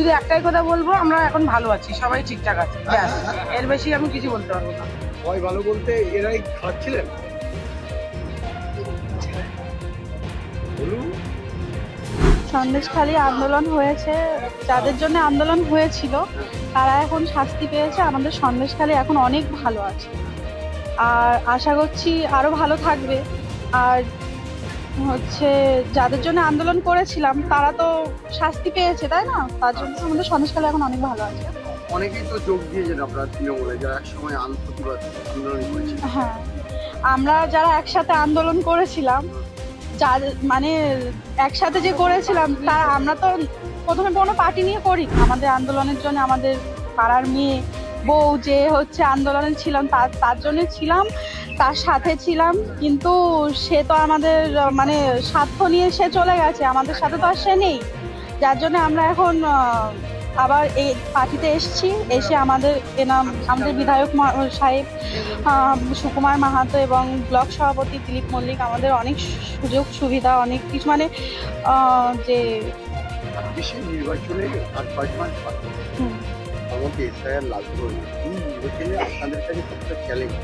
শুধু একটাই কথা বলব আমরা এখন ভালো আছি সবাই ঠিকঠাক আছে। ব্যাস এর বেশি আমি কিছু বলতে পারব না। সবাই ভালো বলতে এরাই খাচ্ছিলেন? সন্দেশখালী আন্দোলন হয়েছে যাদের জন্য আন্দোলন হয়েছিল তারা এখন শাস্তি পেয়েছে আমাদের সন্দেশখালী এখন অনেক ভালো আছে। আর আশা করছি আরও ভালো থাকবে। আর হচ্ছে যাদের জন্য আন্দোলন করেছিলাম তারা তো শাস্তি পেয়েছে তাই না? তার জন্য আমাদের সন্দেশখালী এখন অনেক ভালো আছে। অনেকেই তো যোগ দিয়েছেন আপনারা তৃণমূলে যারা এক সময় প্রতিবাদ আন্দোলন হ্যাঁ। আমরা যারা একসাথে আন্দোলন করেছিলাম যাদের মানে একসাথে যে করেছিলাম তারা আমরা তো প্রথমে কোনো পার্টি নিয়ে করি আমাদের আন্দোলনের জন্য আমাদের পাড়ার মেয়ে বউ যে হচ্ছে আন্দোলনে ছিলাম তার তার জন্য ছিলাম তার সাথে ছিলাম কিন্তু সে তো আমাদের মানে স্বার্থ নিয়ে সে চলে গেছে আমাদের সাথে তো আর সে নেই। যার জন্য আমরা এখন আবার এই পার্টিতে এসেছি এসে আমাদের এনাম আমাদের বিধায়ক সাহেব সুকুমার মাহাতো এবং ব্লক সভাপতি দিলীপ মল্লিক আমাদের অনেক সুযোগ সুবিধা অনেক কিছু মানে যে নির্বাচনে আর আমাকে এসআইআর লাগবে। এই নির্বাচনে আপনাদের কাছে কতটা চ্যালেঞ্জ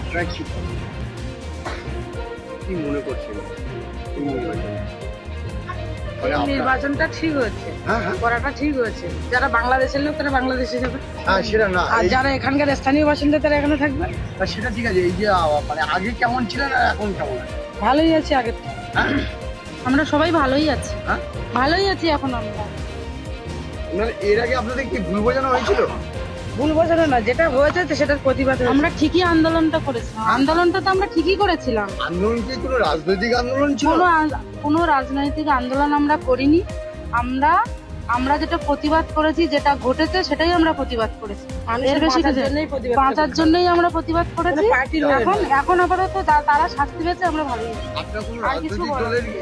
আপনারা কি কি মনে করছেন? এই নির্বাচনে মানে নির্বাচনটা ঠিক হয়েছে। হ্যাঁ হ্যাঁ। করাটা ঠিক হয়েছে। যারা বাংলাদেশের লোক তারা বাংলাদেশে যাবে। হ্যাঁ সেটা না আর যারা এখানকার স্থানীয় বাসিন্দা তারা এখানে থাকবে। সেটা ঠিক আছে এই যে মানে আগে কেমন ছিলেন আর এখন কেমন ভালোই আছে আগের থেকে। হ্যাঁ। আমরা সবাই ভালোই আছি? ভালোই আছি এখন আমরা। মানে এর আগে আপনাদের কি ভুল বোঝানো হয়েছিল? ভুল বোঝানো না যেটা হয়েছে তো সেটার প্রতিবাদ আমরা ঠিকই আন্দোলনটা করেছিলাম। আন্দোলনটা তো আমরা ঠিকই করেছিলাম। আন্দোলন কি কোনো রাজনৈতিক আন্দোলন ছিল? কোনো কোনো রাজনৈতিক আন্দোলন আমরা করিনি। আমরা আমরা যেটা প্রতিবাদ করেছি যেটা ঘটেছে সেটাই আমরা প্রতিবাদ করেছি। মানুষের এর বেশি বাঁচার জন্যই আমরা প্রতিবাদ করেছি। হয়ে এখন এখন আপাতত তারা শাস্তি পেয়েছে আমরা ভালোই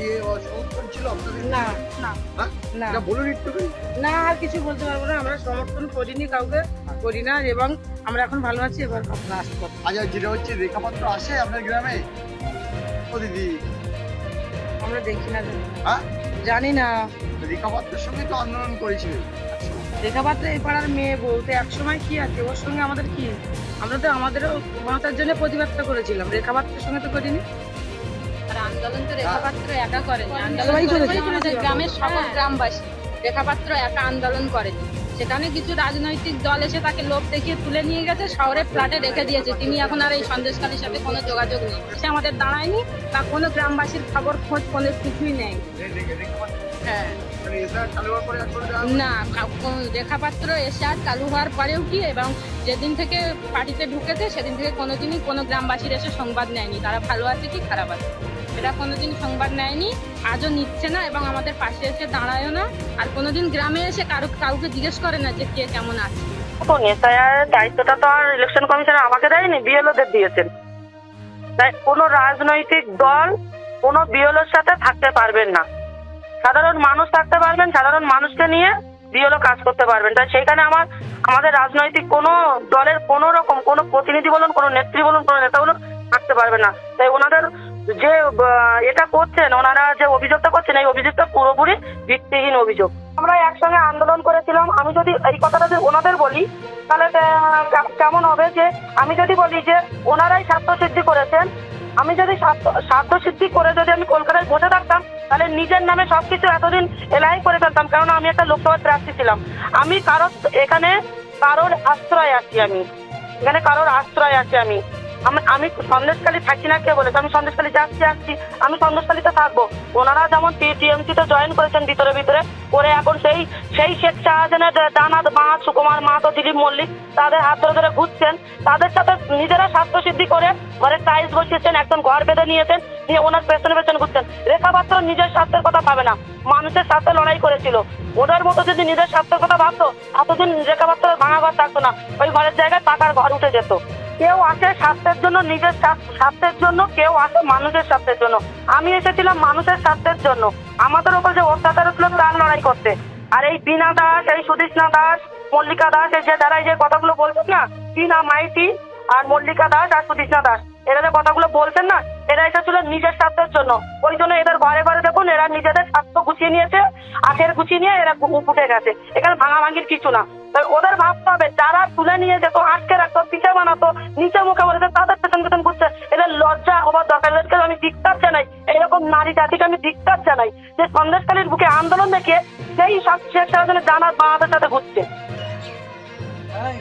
ইয়ে না। হ্যাঁ? না। এটা বলুন একটু না আর কিছু বলতে পারব না। আমরা সমর্থন করিনি কাউকে করি না এবং আমরা এখন ভালো আছি এবার আপনারা আসতে পারবেন। আচ্ছা যেটা হচ্ছে রেখাপাত্র আসে আপনার গ্রামে? ও দিদি। আমরা দেখি না। হ্যাঁ? জানি না। রেখাপাত্রের সঙ্গে তো আন্দোলন করেছিলেন রেখাপাত্র এই পাড়ার মেয়ে বলতে এক সময় কি আছে? ওর সঙ্গে আমাদের কি? আমরা তো আমাদেরও বাঁচার জন্য প্রতিবাদটা করেছিলাম। রেখাপাত্রের সঙ্গে তো করিনি। আর আন্দোলন তো রেখাপাত্র একা করেনি। আন্দোলন গ্রামের সকল গ্রামবাসী। রেখাপাত্র একা আন্দোলন করেনি। সেখানে কিছু রাজনৈতিক দল এসে তাকে লোভ দেখিয়ে তুলে নিয়ে গেছে শহরে ফ্ল্যাটে রেখে দিয়েছে। তিনি এখন আর এই সন্দেশকারীর সাথে কোনো যোগাযোগ নেই। সে আমাদের দাঁড়ায়নি বা কোনো গ্রামবাসীর খবর, খোঁজ, কোনো কিছুই নেই। হ্যাঁ? না কোন- রেখাপাত্র এসে আর চালু হওয়ার পরেও কি, এবং যেদিন থেকে পার্টিতে ঢুকেছে, সেদিন থেকে কোনোদিনই কোনো গ্রামবাসীর এসে সংবাদ নেয়নি। তারা ভালো আছে কি, খারাপ আছে? এটা কোনোদিন সংবাদ নেয়নি, আজও নিচ্ছে না এবং আমাদের পাশে এসে দাঁড়ায়ও না। আর কোনোদিন গ্রামে এসে কারও কাউকে জিজ্ঞেস করে না যে কে কেমন আছে। তো দায়িত্বটা তো আর ইলেকশন কমিশনার আমাকে দেয়নি, বিএলওদের দিয়েছেন। রাজনৈতিক দল কোনো বিএলওর সাথে থাকতে পারবেন না। সাধারণ মানুষ থাকতে পারবেন, সাধারণ মানুষকে নিয়ে বিএলও কাজ করতে পারবেন। তাই সেইখানে আমার আমাদের রাজনৈতিক কোনো দলের কোনো রকম কোনো প্রতিনিধি বলুন, কোনো নেত্রী বলুন, কোনো নেতা বলুন থাকতে পারবে না। তাই ওনাদের যে এটা করছেন, ওনারা যে অভিযোগটা করছেন, এই অভিযোগটা পুরোপুরি ভিত্তিহীন অভিযোগ। আমরা একসঙ্গে আন্দোলন করেছিলাম। আমি যদি এই কথাটা যদি ওনাদের বলি, তাহলে কেমন হবে যে, আমি যদি বলি যে, ওনারাই স্বার্থ সিদ্ধি করেছেন, আমি যদি স্বার্থ- সিদ্ধি করে যদি আমি কলকাতায় বসে থাকতাম, তাহলে নিজের নামে সবকিছু এতদিন এলাই করে ফেলতাম কারণ আমি একটা লোকসভার প্রার্থী ছিলাম। আমি কারোর এখানে কারোর আশ্রয় আছি আমি। এখানে কারোর আশ্রয় আছি আমি। আমি- সন্দেশখালি থাকি না, কে বলেছে? আমি সন্দেশখালি যাচ্ছি, আসছি। আমি সন্দেশখালিতে থাকব। ওনারা যেমন টিএমসি তে জয়েন করেছেন ভিতরে ভিতরে, করে এখন সেই সেই শেখ শাহজাহানের দানাদ মা, সুকুমার মা তো দিলীপ মল্লিক, তাদের হাত ধরে ধরে ঘুরছেন। তাদের সাথে নিজেরা স্বাস্থ্য সিদ্ধি করে ঘরে টাইলস বসিয়েছেন, একজন ঘর বেঁধে নিয়েছেন, নিয়ে ওনার পেছনে পেছনে ঘুরছেন। রেখাপাত্র নিজের স্বাস্থ্যের কথা ভাবে না। মানুষের স্বার্থে লড়াই করেছিল। ওনার মতো যদি নিজের স্বার্থের কথা ভাবতো, এতদিন রেখাপাত্র ভাঙা ঘর থাকতো না। ওই ঘরের জায়গায় পাকার ঘর উঠে যেত। কেউ আসে স্বাস্থ্যের জন্য, নিজের স্বার্থের জন্য কেউ আসে মানুষের স্বার্থের জন্য। আমি এসেছিলাম মানুষের স্বার্থের জন্য। আমাদের ওপর যে অত্যাচার হচ্ছিল তার লড়াই করতে। আর এই বিনা দাস, এই সুদীষ্ণা দাস, মল্লিকা দাস, এই যে যারা এই যে কথাগুলো বলছেন না, বিনা মাইতি আর মল্লিকা দাস আর সুদীষ্ণা দাস। এরা যে কথাগুলো বলছেন না এরা এসেছিল নিজের স্বার্থের জন্য ওই জন্য এদের ঘরে ঘরে দেখুন এরা নিজেদের স্বার্থ গুছিয়ে নিয়েছে আখের গুছিয়ে নিয়ে এরা ফুটে গেছে এখানে ভাঙাভাঙির কিছু না ওদের ভাবতে হবে যারা তুলে নিয়ে যেত আটকে রাখতো পিঠে বানাতো নিচে মুখে বলেছে তাদের পেছন পেছন ঘুরছে এদের লজ্জা হবার দরকার এদেরকে আমি ধিক্কার জানাই এইরকম নারী জাতিকে আমি ধিক্কার জানাই যে সন্দেশকালীর বুকে আন্দোলন দেখে সেই সব শেখ জানার বাঁধের সাথে ঘুরছে হ্যাঁ,